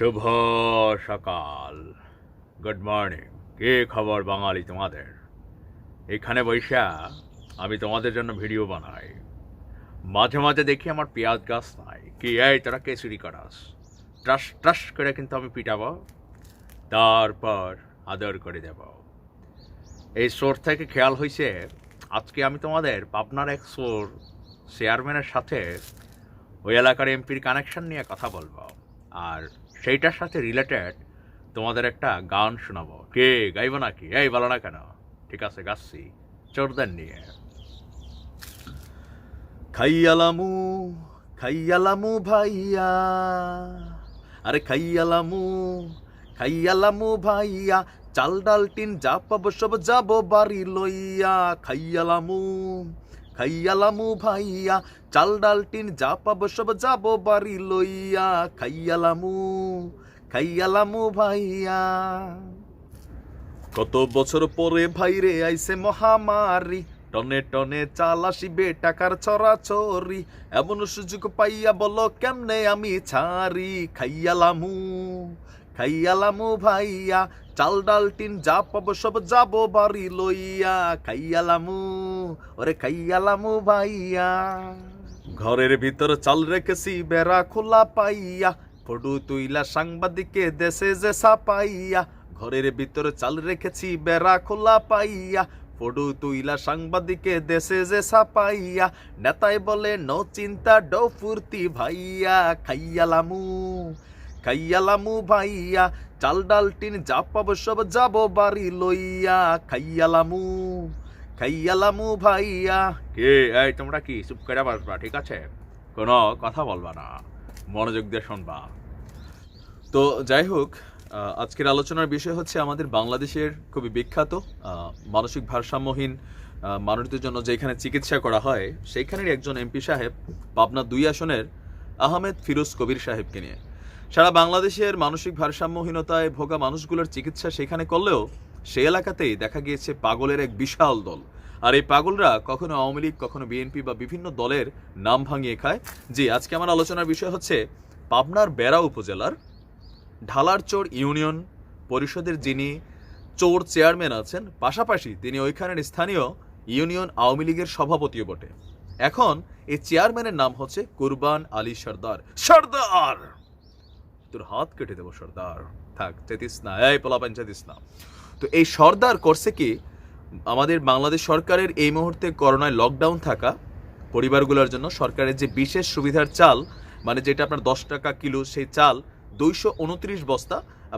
শুভ সকাল। Good morning কে খবর বাঙালি তোমাদের? এখানে বৈশা, আমি তোমাদের জন্য ভিডিও বানাই। মাঝে মাঝে দেখি আমার পেঁয়াজ গাছ নাই। কি, এই তোরা কে চুরি করাস? ট্রাস ট্রাস করে কিন্তু আমি পিটাবো। তারপর আদর করে দেব। এই সোর থেকে খেয়াল হয়েছে আজকে আমি তোমাদের পাবনার এক সোর চেয়ারম্যানের সাথে ওই এলাকার এমপির কানেকশন নিয়ে কথা বলব। আর সেইটার সাথে রিলেটেড তোমাদের একটা গান শোনাবো। কে গাইব নাকি? এই, বলো না কেন? ঠিক আছে, গাচ্ছি। চোরদের নিয়ে। খাইয়ালামু খাইয়ালামু ভাইয়া। আরে খাইয়ালামু খাইয়ালামু ভাইয়া। চাল ডাল টিন যা পাবো সব যাব বাড়ি লইয়া। খাইয়ালামু খাইয়ালামু ভাইয়া, চাল ডাল টিন যা পাবো সব যাব বাড়ি লইয়া। খাইয়ালামু খাইয়ালামু ভাইয়া। কত বছর পরে ভাইরে আইছে মহামারী, টনে টনে চাল আসিবে টাকার ছড়াছড়ি। এমন সুযোগ পাইয়া বলো কেমনে আমি ছাড়ি? খাইয়ালামু খাইয়ালামু ভাইয়া চাল ডাল টিন যা পাবো সব যাব বাড়ি লইয়া। খাইয়ালামু, ওরে খাইয়ালামু ভাইয়া। ঘরের ভিতর চাল রেখেছি, বেড়া খোলা পাইয়া। ফটু তুইলা সাংবাদিকে দেশে যে সাপাইয়া ঘরের ভিতর চাল রেখেছি, বেড়া খোলা পাইয়া। ফটু তুইলা সাংবাদিকে দেশে যে সাপাইয়া নেতাই বলে, ন চিন্তা, ডো ফুর্তি ভাইয়া। খাইয়ালামু খাইয়ালামু ভাইয়া। চাল ডাল টিন যা পাবো সব যাব বাড়ি লইয়া। খাইয়ালামু খাইয়ালামু ভাইয়া। কে? এই, তোমরা কি? চুপ করে বসবা, ঠিক আছে? কোনো কথা বলবা না, মনোযোগ দিয়ে শুনবা। তো যাই হোক আজকের আলোচনার বিষয় হচ্ছে আমাদের বাংলাদেশের খুবই বিখ্যাত মানসিক ভারসাম্যহীন মানুষদের জন্য যেখানে চিকিৎসা করা হয় সেইখানের একজন এমপি সাহেব পাবনা দুই আসনের আহমেদ ফিরোজ কবির সাহেবকে নিয়ে। সারা বাংলাদেশের মানসিক ভারসাম্যহীনতায় ভোগা মানুষগুলোর চিকিৎসা সেখানে করলেও সেই এলাকাতেই দেখা গিয়েছে পাগলের এক বিশাল দল। আর এই পাগলরা কখনো আওয়ামী লীগ, কখনো বিএনপি বা বিভিন্ন দলের নাম ভাঙিয়ে খায়। জি, আজকে আমার আলোচনার বিষয় হচ্ছে পাবনার বেড়া উপজেলার ঢালারচর ইউনিয়ন পরিষদের যিনি চোর চেয়ারম্যান আছেন, পাশাপাশি তিনি ওইখানের স্থানীয় ইউনিয়ন আওয়ামী লীগের সভাপতিও বটে। এখন এই চেয়ারম্যানের নাম হচ্ছে কুরবান আলী সর্দার। সর্দার! তোর হাত কেটে দেবো, সর্দার। থাক চেতিস না, এই পোলাপান চেতিস না। তো এই সর্দার করছে কি, আমাদের বাংলাদেশ সরকারের এই মুহূর্তে করোনায় লকডাউন থাকা পরিবারগুলোর জন্য সরকারের যে বিশেষ সুবিধার চাল মানে যেটা আপনার দশ টাকা কিলো সেই চাল, দুইশো উনত্রিশ বস্তা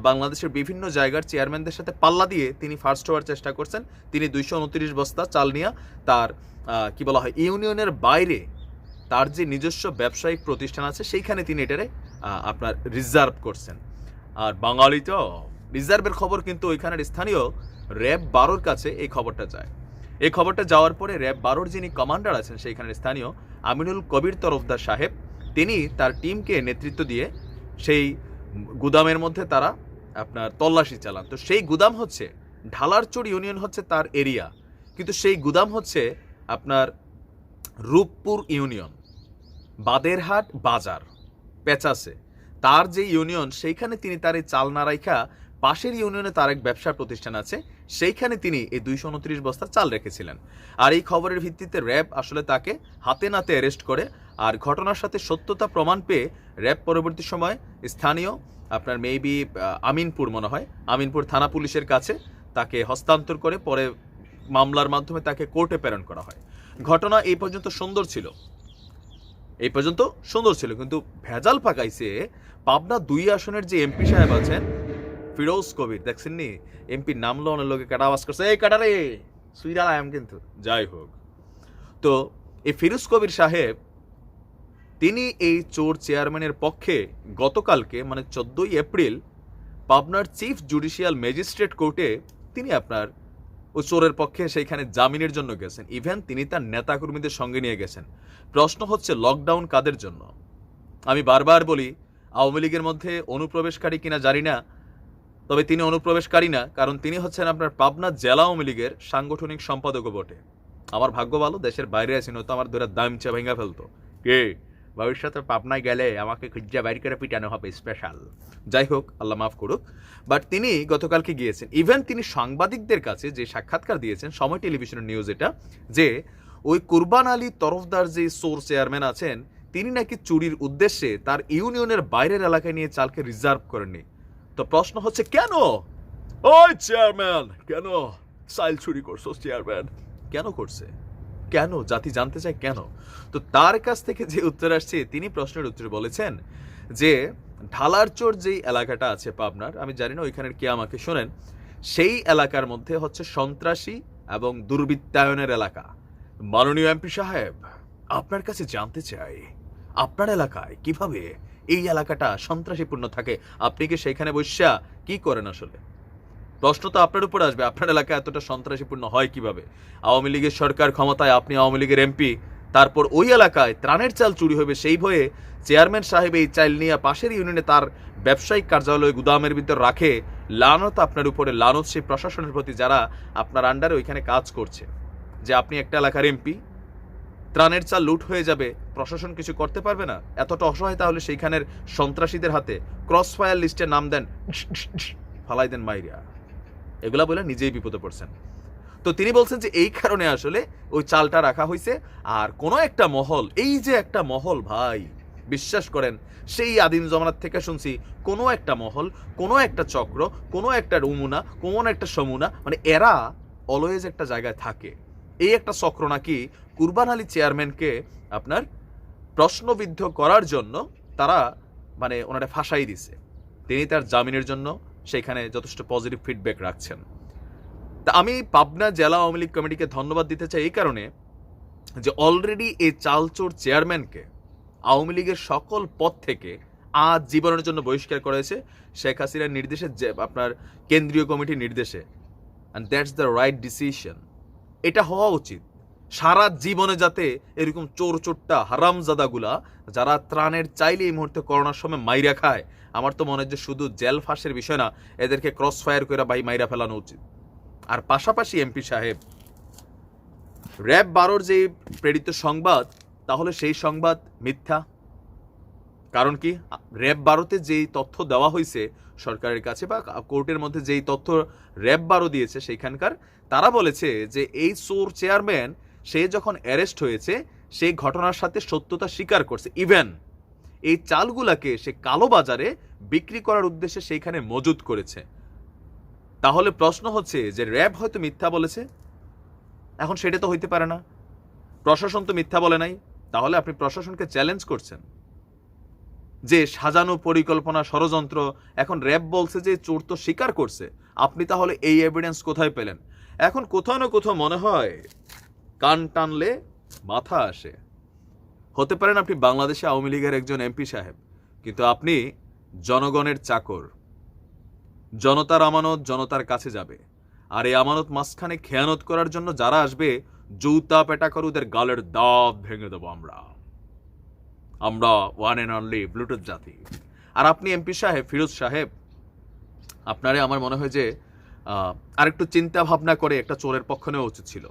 বাংলাদেশের বিভিন্ন জায়গার চেয়ারম্যানদের সাথে পাল্লা দিয়ে তিনি ফার্স্ট হওয়ার চেষ্টা করছেন। তিনি দুইশো উনত্রিশ বস্তা চাল নিয়ে তার কি বলা হয়, ইউনিয়নের বাইরে তার যে নিজস্ব ব্যবসায়িক প্রতিষ্ঠান আছে, সেইখানে তিনি এটারে আপনার রিজার্ভ করছেন। আর বাঙালি তো রিজার্ভের খবর কিন্তু ওইখানের স্থানীয় র্যাব বারোর কাছে এই খবরটা যায় এই খবরটা যাওয়ার পরে র্যাব বারোর যিনি কমান্ডার আছেন, সেইখানের স্থানীয় আমিনুল কবির তরফদার সাহেব, তিনি তার টিমকে নেতৃত্ব দিয়ে সেই গুদামের মধ্যে তারা আপনার তল্লাশি চালান। তো সেই গুদাম হচ্ছে ঢালারচর ইউনিয়ন হচ্ছে তার এরিয়া কিন্তু সেই গুদাম হচ্ছে আপনার রূপপুর ইউনিয়ন, বাদেরহাট বাজার। পেঁচাসে তার যে ইউনিয়ন, সেইখানে তিনি তার এই চাল না রাইখা, পাশের ইউনিয়নে তার এক ব্যবসা প্রতিষ্ঠান আছে, সেইখানে তিনি এই দুইশো উনত্রিশ বস্তা চাল রেখেছিলেন। আর এই খবরের ভিত্তিতে র্যাব আসলে তাকে হাতে নাতে অ্যারেস্ট করে আর ঘটনার সাথে সত্যতা প্রমাণ পেয়ে র্যাব পরবর্তী সময় স্থানীয়, আপনার মেবি আমিনপুর মনে হয়, আমিনপুর থানা পুলিশের কাছে তাকে হস্তান্তর করে পরে মামলার মাধ্যমে তাকে কোর্টে প্রেরণ করা হয়। ঘটনা এই পর্যন্ত সুন্দর ছিল। এই পর্যন্ত সুন্দর ছিল, কিন্তু ভেজাল পাকাইছে পাবনা দুই আসনের যে এমপি সাহেব আছেন, ফিরোজ কবির। দেখছেন নি? এমপির নাম লো অনেক লোকে কাটা আওয়াজ করছে, এই কাটারে সুইরাল আয়াম কিন্তু। যাই হোক, তো এই ফিরোজ কবির সাহেব, তিনি এই চোর চেয়ারম্যানের পক্ষে গতকালকে মানে চোদ্দই এপ্রিল, পাবনার চিফ জুডিশিয়াল ম্যাজিস্ট্রেট কোর্টে তিনি আপনার ও চোরের পক্ষে সেইখানে জামিনের জন্য গেছেন। ইভেন তিনি তার নেতাকর্মীদের সঙ্গে নিয়ে গেছেন। প্রশ্ন হচ্ছে লকডাউন কাদের জন্য? আমি বারবার বলি, আওয়ামী লীগের মধ্যে অনুপ্রবেশকারী কিনা জানি না, তবে তিনি অনুপ্রবেশকারী না, কারণ তিনি হচ্ছেন আপনার পাবনা জেলা আওয়ামী লীগের সাংগঠনিক সম্পাদকও বটে। আমার ভাগ্য ভালো, দেশের বাইরে আছি, নয়তো আমার দুরা দাম চা ভেঙা ফেলতো। কে? ভবিষ্যতে পাবনায় গেলে আমাকে খুঁজা বাইর করে পিটানো হবে স্পেশাল যাই হোক, আল্লাহ মাফ করুক। বাট তিনি গতকালকে গিয়েছেন। ইভেন তিনি সাংবাদিকদের কাছে যে সাক্ষাৎকার দিয়েছেন, সময় টেলিভিশনের নিউজ এটা, যে ওই কুরবান আলী তরফদার যে সোর চেয়ারম্যান আছেন, তিনি নাকি চুরির উদ্দেশ্যে তার ইউনিয়নের বাইরের এলাকায় নিয়ে চালকে রিজার্ভ করেননি। তো প্রশ্ন হচ্ছে, কেন? ওই চেয়ারম্যান কেন? সাইল চুরি করছ চেয়ারম্যান কেন করছে? কেন? জাতি জানতে চায় কেন? তো তার কাছ থেকে যে উত্তর আসছে, তিনি প্রশ্নের উত্তরে বলেছেন যে, ঢালারচোর যেই এলাকাটা আছে পাবনার, আমি জানি না ওইখানের কে আমাকে শোনেন, সেই এলাকার মধ্যে হচ্ছে সন্ত্রাসী এবং দুর্বৃত্তায়নের এলাকা। মাননীয় এমপি সাহেব, আপনার কাছে জানতে চাই, আপনার এলাকায় কীভাবে এই এলাকাটা সন্ত্রাসীপূর্ণ থাকে? আপনি কি সেখানে বসিয়া কি করেন আসলে? প্রশ্ন তো আপনার উপর আসবে, আপনার এলাকা এতটা সন্ত্রাসীপূর্ণ হয় কীভাবে? আওয়ামী লীগের সরকার ক্ষমতায় আপনি আওয়ামী লীগের এমপি, তারপর ওই এলাকায় ত্রাণের চাল চুরি হবে, সেই ভয়ে চেয়ারম্যান সাহেব এই চাল নিয়ে পাশের ইউনিয়নে তার ব্যবসায়িক কার্যালয় গুদামের ভিতর রাখে। লানত আপনার উপরে, লানত সেই প্রশাসনের প্রতি যারা আপনার আন্ডারে ওইখানে কাজ করছে। যে আপনি একটা এলাকার এমপি, ত্রাণের চাল লুট হয়ে যাবে, প্রশাসন কিছু করতে পারবে না? এতটা অসহায় তাহলে সেইখানের সন্ত্রাসীদের হাতে ক্রস ফায়ার লিস্টে নাম দেন ফালাই দেন মাইরিয়া। এগুলা বলে নিজেই বিপদে পড়ছেন। তো তিনি বলছেন যে এই কারণে আসলে ওই চালটা রাখা হয়েছে আর কোনো একটা মহল, এই যে একটা মহল ভাই, বিশ্বাস করেন, সেই আদিম জমানার থেকে শুনছি, কোনো একটা মহল, কোনো একটা চক্র, কোনো একটা রুমুনা কোনো একটা সমুনা মানে এরা অলওয়েজ একটা জায়গায় থাকে। এই একটা চক্র নাকি কুরবান আলী চেয়ারম্যানকে আপনার প্রশ্নবিদ্ধ করার জন্য তারা মানে ওনারা ফাঁসাই দিছে। তিনি তার জামিনের জন্য সেখানে যথেষ্ট পজিটিভ ফিডব্যাক রাখছেন। তা আমি পাবনা জেলা আওয়ামী লীগ কমিটিকে ধন্যবাদ দিতে চাই এই কারণে যে অলরেডি এই চালচোর চেয়ারম্যানকে আওয়ামী লীগের সকল পদ থেকে আজ জীবনের জন্য বহিষ্কার করেছে শেখ হাসিনার নির্দেশে যে আপনার কেন্দ্রীয় কমিটির নির্দেশে। And that's the right decision এটা হওয়া উচিত। সারা জীবনে যাতে এরকম চোর চোরটা হারামজাদাগুলা, যারা ত্রাণের চাইলে এই মুহূর্তে করোনার সময় মাইরা খায়, আমার তো মনে হয় যে শুধু জেল ফাঁসের বিষয় না, এদেরকে ক্রস ফায়ার করে বাই মাইরা ফেলানো উচিত। আর পাশাপাশি এমপি সাহেব, র্যাব বারোর যে প্রেরিত সংবাদ, তাহলে সেই সংবাদ মিথ্যা? কারণ কি? র্যাব বারোতে যেই তথ্য দেওয়া হয়েছে সরকারের কাছে বা কোর্টের মধ্যে যেই তথ্য র্যাব বারো দিয়েছে, সেইখানকার, তারা বলেছে যে এই চোর চেয়ারম্যান সে যখন অ্যারেস্ট হয়েছে সেই ঘটনার সাথে সত্যতা স্বীকার করছে। ইভেন এই চালগুলাকে সে কালো বাজারে বিক্রি করার উদ্দেশ্যে সেইখানে মজুদ করেছে। তাহলে প্রশ্ন হচ্ছে যে র্যাব হয়তো মিথ্যা বলেছে? এখন সেটা তো হইতে পারে না। প্রশাসন তো মিথ্যা বলে নাই। তাহলে আপনি প্রশাসনকে চ্যালেঞ্জ করছেন। যে সাজানো পরিকল্পনা ষড়যন্ত্র, এখন র্যাব বলছে যে চোর তো স্বীকার করছে। আপনি তাহলে এই এভিডেন্স কোথায় পেলেন? এখন কোথাও না কোথাও মনে হয় কান টানলে মাথা আসে। হতে পারেন আপনি বাংলাদেশে আওয়ামী লীগের একজন এমপি সাহেব, কিন্তু আপনি জনগণের চাকর। জনতার আমানত জনতার কাছে যাবে। আর এই আমানত মাঝখানে খেয়ানত করার জন্য যারা আসবে, জৌতা পেটা করে ওদের গালের দাঁত ভেঙে দেবো আমরা। আমরা ওয়ান অ্যান্ড অনলি ব্লুটুথ জাতি। আর আপনি এমপি সাহেব, ফিরোজ সাহেব, আপনারে আমার মনে হয় যে আরেকটু চিন্তা ভাবনা করে একটা চোরের পক্ষ নেওয়া উচিত ছিল।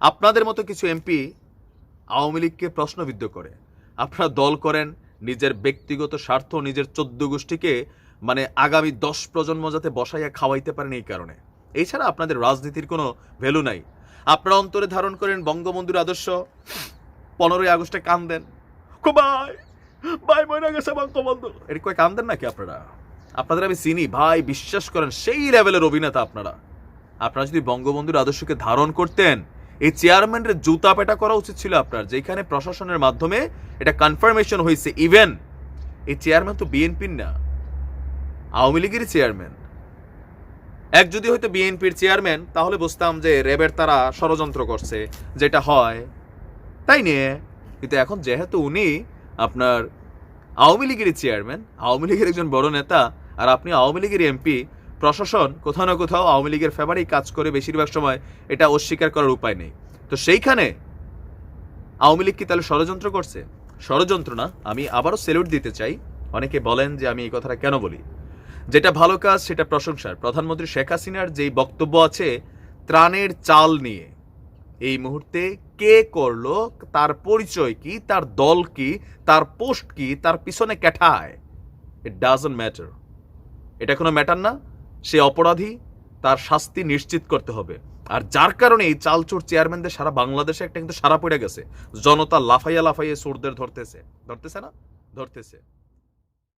আপনাদের মতো কিছু এমপি আওয়ামী লীগকে প্রশ্নবিদ্ধ করে। আপনারা দল করেন, নিজের ব্যক্তিগত স্বার্থ নিজের চোদ্দ গোষ্ঠীকে মানে আগামী দশ প্রজন্ম যাতে বসাইয়া খাওয়াইতে পারেন এই কারণে। এছাড়া আপনাদের রাজনীতির কোনো ভ্যালু নাই। আপনারা অন্তরে ধারণ করেন বঙ্গবন্ধুর আদর্শ। পনেরোই আগস্টে কান দেন ভাই গেছে বঙ্গবন্ধু। এর কয় কান দেন নাকি আপনারা? আপনাদের আমি চিনি। ভাই, বিশ্বাস করেন, সেই লেভেলের অভিনেতা আপনারা। আপনারা যদি বঙ্গবন্ধুর আদর্শকে ধারণ করতেন এই চেয়ারম্যানের জুতা পেটা করা উচিত ছিল আপনার, যেখানে প্রশাসনের মাধ্যমে এটা কনফার্মেশন হয়েছে ইভেন এই চেয়ারম্যান তো বিএনপির না, আওয়ামী লীগেরই চেয়ারম্যান এক যদি হয়তো বিএনপির চেয়ারম্যান তাহলে বুঝতাম যে র্যাবের তারা ষড়যন্ত্র করছে, যেটা হয়, তাই নিয়ে। কিন্তু এখন যেহেতু উনি আপনার আওয়ামী লীগেরই চেয়ারম্যান আওয়ামী লীগের একজন বড় নেতা, আর আপনি আওয়ামী লীগের এমপি প্রশাসন কোথাও না কোথাও আওয়ামী লীগের ফেভারেই কাজ করে বেশিরভাগ সময় এটা অস্বীকার করার উপায় নেই। তো সেইখানে আওয়ামী লীগ কি তাহলে ষড়যন্ত্র করছে? ষড়যন্ত্র না, আমি আবারও সেলুট দিতে চাই। অনেকে বলেন যে আমি এই কথাটা কেন বলি? যেটা ভালো কাজ, সেটা প্রশংসার। প্রধানমন্ত্রী শেখ হাসিনার যেই বক্তব্য আছে, ত্রাণের চাল নিয়ে, এই মুহূর্তে কে করল, তার পরিচয় কি, তার দল কি, তার পোস্ট কি, তার পিছনে ক্যাঠায় ইট ডাজন্ট ম্যাটার এটা কোনো ম্যাটার না। সে অপরাধী, তার শাস্তি নিশ্চিত করতে হবে। আর যার কারণে এই চালচোর চেয়ারম্যানদের সারা বাংলাদেশে একটা কিন্তু সারা পড়ে গেছে। জনতা লাফাইয়া লাফাইয়া চোরদের ধরতেছে। ধরতেছে না? ধরতেছে।